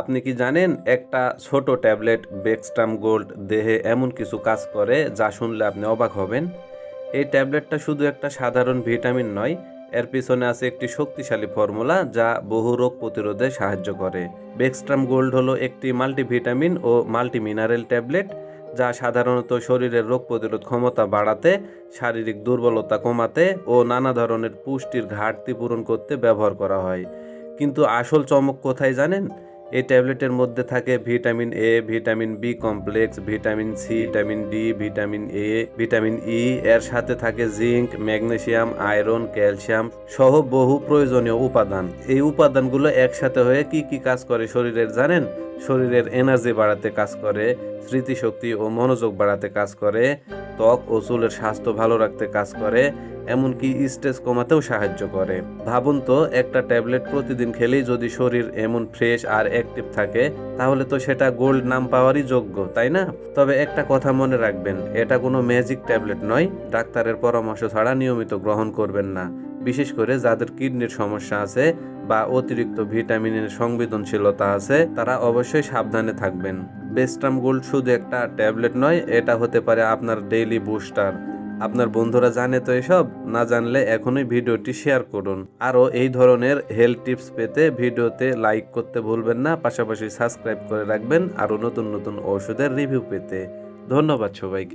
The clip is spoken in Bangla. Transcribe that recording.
আপনি কি জানেন একটা ছোট ট্যাবলেট বেক্সট্রাম গোল্ড দেহে এমন কিছু কাজ করে যা শুনলে আপনি অবাক হবেন? এই ট্যাবলেটটা শুধু একটা সাধারণ ভিটামিন নয়, এর পিছনে আছে একটি শক্তিশালী ফর্মুলা যা বহু রোগ প্রতিরোধে সাহায্য করে। বেক্সট্রাম গোল্ড হলো একটি মাল্টিভিটামিন ও মাল্টি মিনারেল ট্যাবলেট যা সাধারণত শরীরের রোগ প্রতিরোধ ক্ষমতা বাড়াতে, শারীরিক দুর্বলতা কমাতে ও নানা ধরনের পুষ্টির ঘাটতি পূরণ করতে ব্যবহার করা হয়। কিন্তু আসল চমক কোথায় জানেন? এই ট্যাবলেটের মধ্যে থাকে vitamin A vitamin B complex, vitamin C vitamin D vitamin A vitamin E এর সাথে থাকে জিঙ্ক ম্যাগনেসিয়াম আয়রন, ক্যালসিয়াম সহ বহু প্রয়োজনীয় উপাদান। এই উপাদানগুলো একসাথে হয়ে কি কি কাজ করে শরীরের, জানেন? শরীরের এনার্জি বাড়াতে কাজ করে, স্মৃতিশক্তি ও মনোযোগ বাড়াতে কাজ করে, ত্বক ও চুলের স্বাস্থ্য ভালো রাখতে কাজ করে এমনকি স্ট্রেস কমাতেও সাহায্য করে। ভাবুন তো, একটা ট্যাবলেট প্রতিদিন খেলেই যদি শরীর এমন ফ্রেশ আর অ্যাক্টিভ থাকে, তাহলে তো সেটা গোল্ড নাম পাওয়ারই যোগ্য, তাই না? তবে একটা কথা মনে রাখবেন, এটা কোনো ম্যাজিক ট্যাবলেট নয়। ডাক্তারের পরামর্শ ছাড়া নিয়মিত গ্রহণ করবেন না। বিশেষ করে যাদের কিডনির সমস্যা আছে বা অতিরিক্ত ভিটামিনের সংবেদনশীলতা আছে, তারা অবশ্যই সাবধানে থাকবেন। বেস্টাম গোল্ড শুধু একটা ট্যাবলেট নয়, এটা হতে পারে আপনার ডেইলি বুস্টার আপনার বন্ধুরা জানে তো এসব? না জানলে এখনই ভিডিওটি শেয়ার করুন। আরও এই ধরনের হেলথ টিপস পেতে ভিডিওতে লাইক করতে ভুলবেন না, পাশাপাশি সাবস্ক্রাইব করে রাখবেন আরও নতুন নতুন ওষুধের রিভিউ পেতে। ধন্যবাদ সবাইকে।